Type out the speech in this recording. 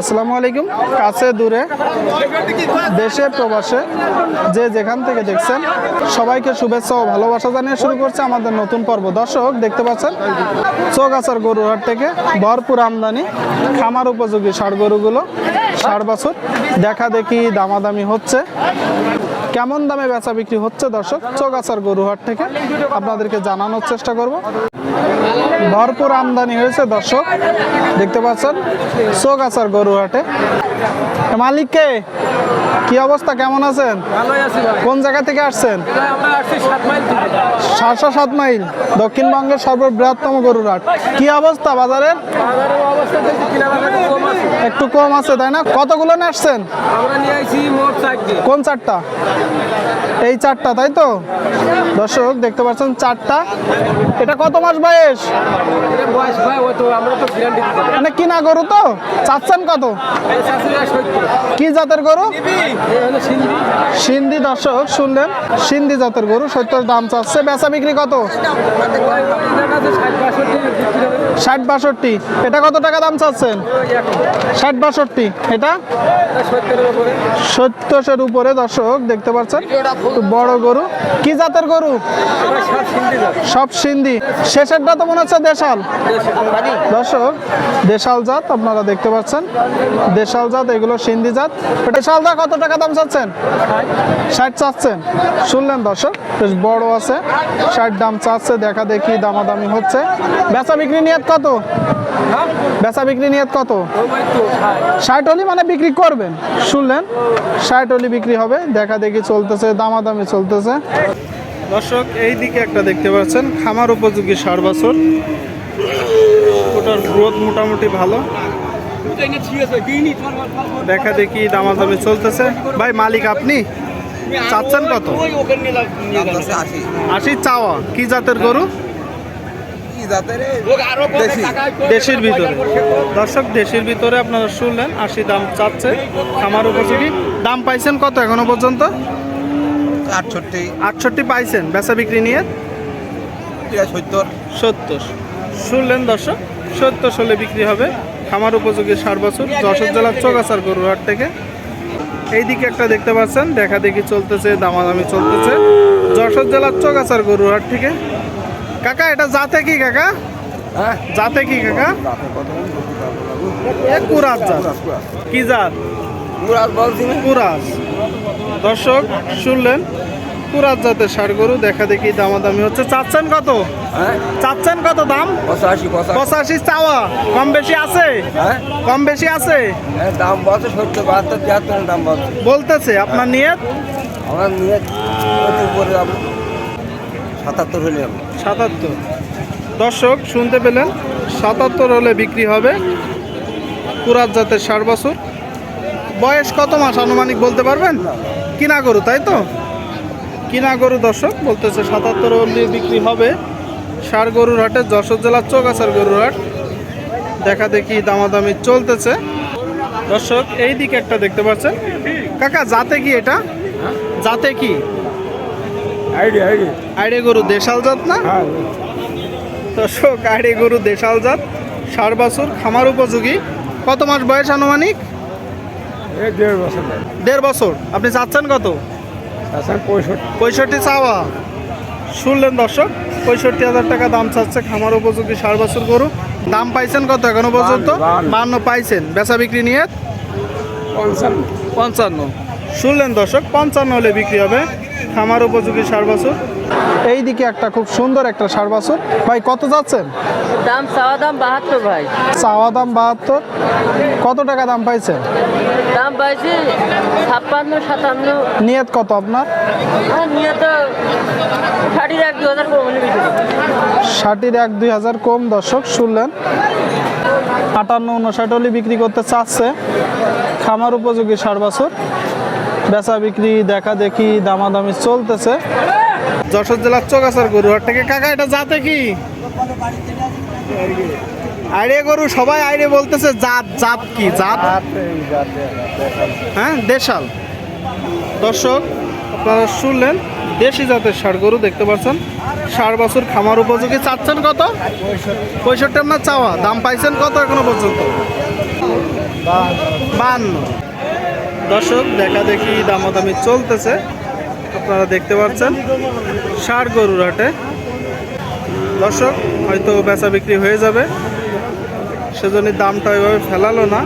আসসালামু আলাইকুম। কাছে, দূরে, দেশে, প্রবাসে, যে যেখান থেকে দেখছেন, সবাইকে শুভেচ্ছা ও ভালোবাসা জানিয়ে শুরু করছে আমাদের নতুন পর্ব। দর্শক, দেখতে পাচ্ছেন? চৌগাছার গরুহাট থেকে ভরপুর আমদানি, খামার উপযোগী ষাড় গরুগুলো, ষাড় বছর। দেখা দেখি দামাদামি হচ্ছে। কেমন দামে বেচা বিক্রি হচ্ছে দর্শক? চৌগাছার গরুহাট থেকে আপনাদেরকে জানানোর চেষ্টা করব। ভরপুর আমদানি হয়েছে দর্শক। দেখতে পাচ্ছেন চৌগাছার গরুহাটে মালিককে কি? অবস্থা? কেমন আছেন? ভাই। কোন জায়গা থেকে আসছেন? আমরা সাত মাইল সাতশো সাত মাইল দক্ষিণবঙ্গের সর্ববৃহত্তম গরুরহাট কি অবস্থা বাজারের? একটু কম আছে। তাই না? কতগুলো আসছেন? কোন চারটা? এই চারটা তাই তো? দর্শক দেখতে পাচ্ছেন চারটা। এটা কত মাস এটা বয়স? মানে কিনা গরু তো? চাচ্ছেন কত? কি জাতের গরু? সিন্ধি। দর্শক শুনলেন? সিন্ধি জাতের গরু সত্তর দাম চাচ্ছে। বেচা বিক্রি কত? ষাট বাষট্টি। এটা কত টাকা দাম চাচ্ছেন? ষাট বাষট্টি। এটা? সত্তরের উপরে দর্শক দেখতে পাচ্ছেন? বড় গরু। কি জাতের গরু? সব সিন্ধি যাবে শেষেরটা তো মনে হচ্ছে দেশাল। দর্শক, দেশাল জাত আপনারা দেখতে পাচ্ছেন। দেশাল জাত, এগুলো সিন্ধি জাত। দেশাল জাত কত টাকা দাম চাচ্ছেন? ষাট চাচ্ছেন। শুনলেন দর্শক, বেশ বড় আছে। ষাট দাম চাচ্ছে, দেখা দেখি দামাদামি হচ্ছে। বেচা বিক্রি নিয়ত কত? বেচা বিক্রি নিয়ত কত? ষাট হলি মানে বিক্রি করবেন। শুনলেন, ষাট হলি বিক্রি হবে, দেখা দেখি চলতেছে, দামাদামি চলতেছে। দর্শক এই দিকে একটা দেখতে পাচ্ছেন খামার উপযোগী সার বছর। ওটার গ্রোথ মোটামুটি ভালো। দেখা দেখি দামাদামি চলতেছে। ভাই মালিক আপনি? চাচ্ছেন কত? আশি চাওয়া। কি জাতের গরু? দেশের ভিতরে। দর্শক দেশের ভিতরে আপনারা শুনলেন আশি দাম চাচ্ছে খামার উপযোগী। দাম পাইছেন কত এখনও পর্যন্ত? আটষট্টি। আটষট্টি পাইছেন বেচা বিক্রি নিয়ে? সত্তর। সত্তর। শুনলেন দর্শক সত্তর হলে বিক্রি হবে। খামার উপযোগী ষাট বছর। যশোর জেলার চৌগাছার গরুহাট থেকে। এইদিকে একটা দেখতে পাচ্ছেন দেখা দেখি চলতেছে দামাদামি চলতেছে। যশোর জেলার চৌগাছার গরুহাট থেকে। কাকা এটা জাতে কি কাকা? হ্যাঁ। জাতে কি কাকা? কুরাজ জাত কি জাত? কুরাজ দর্শক শুনলেন। কুরাজ জাতের ষাড় গরু দেখা দেখি দামাদামি হচ্ছে। চাচ্ছেন কত? হ্যাঁ। চাচ্ছেন কত দাম? পঁচাশি চাওয়া। কম বেশি আছে? হ্যাঁ। কম বেশি আছে? হ্যাঁ, দাম বলছে সত্তর বাহাত্তর তিয়াত্তর দাম বলছে। বলতেছে আপনার নিয়ত? আমরা নিয়ে ওই উপরে যাব। সাতাত্তর হলে যাব সাতাত্তর। দর্শক শুনতে পেলেন সাতাত্তর হলে বিক্রি হবে কুরাজ জাতের ষাট বছর। বয়স কত মাস? আনুমানিক বলতে পারবেন? কিনা গরু তাই তো? কিনা গরু দর্শক বলতেছে সাতাত্তর হলে বিক্রি হবে ষাড় গরুর হাটে যশোর জেলার চৌগাছার গরুর হাট। দেখা দেখি দামাদামি চলতেছে। দর্শক এই দিকে একটা দেখতে পাচ্ছেন। কাকা জাতে কি এটা? জাতে কি? আইডে গরু দেশাল জাত না? হ্যাঁ। দর্শক আইডে গরু দেশাল জাত ষাট বছর খামার উপযোগী। কত মাস বয়স আনুমানিক? দেড় বছর দেড় বছর। আপনি চাচ্ছেন কত? পঁয়ষট্টি। পঁয়ষট্টি চাওয়া। শুনলেন দর্শক পঁয়ষট্টি হাজার টাকা দাম চাচ্ছে খামার উপযোগী সার বছর গরু। দাম পাইছেন কত এখনও পর্যন্ত? মান্য বান্ন পাইছেন। বেচা বিক্রি নিয়ে? পঞ্চান্ন। পঞ্চান্ন। শুনলেন দর্শক পঞ্চান্ন হলে বিক্রি হবে। খামার উপযোগী ষাট বছর। এই দিকে একটা খুব সুন্দর একটা ষাট বছর। ভাই কত যাচ্ছেন? দাম চাওয়া দাম বাহাত্তর ভাই। চাওয়া দাম বাহাত্তর। কত টাকা দাম পাইছেন? দাম পাইছি ছাপ্পান্ন সাতান্ন। নিয়ত কত আপনার? আর নিয়ে তো ষাটির এক দু হাজার করব। ষাটির এক দুই হাজার কম দর্শক শুনলেন। আটান্ন উনষাট হলে বিক্রি করতে চাচ্ছে। খামার উপযোগী ষাট বছর। বেচা বিক্রি, দেখা দেখি, দামাদামি চলতেছে। যশোর জেলার চৌগাছার গরুহাট থেকে, কাকা, এটা যাতে কি? আইড়ে গরু, সবাই আইড়ে বলতেছে, জাত জাত কি? জাত? হ্যাঁ দেশাল। দর্শক, আপনারা শুনলেন, দেশি জাতের ষাড় গরু দেখতে পাচ্ছেন। ষাট বছর খামার উপযোগী, চাচ্ছেন কত? পঁয়ষট্টি। আপনার চাওয়া। দাম পাইছেন কত এখনও পর্যন্ত? বান্ন দর্শক, দেখা দেখি দামাদামি চলতেছে। আপনারা দেখতে পাচ্ছেন ষাট গরুর হাটে। দর্শক, হয়তো বেচা বিক্রি হয়ে যাবে। সেজন্য দামটা ওইভাবে ফেলালো না।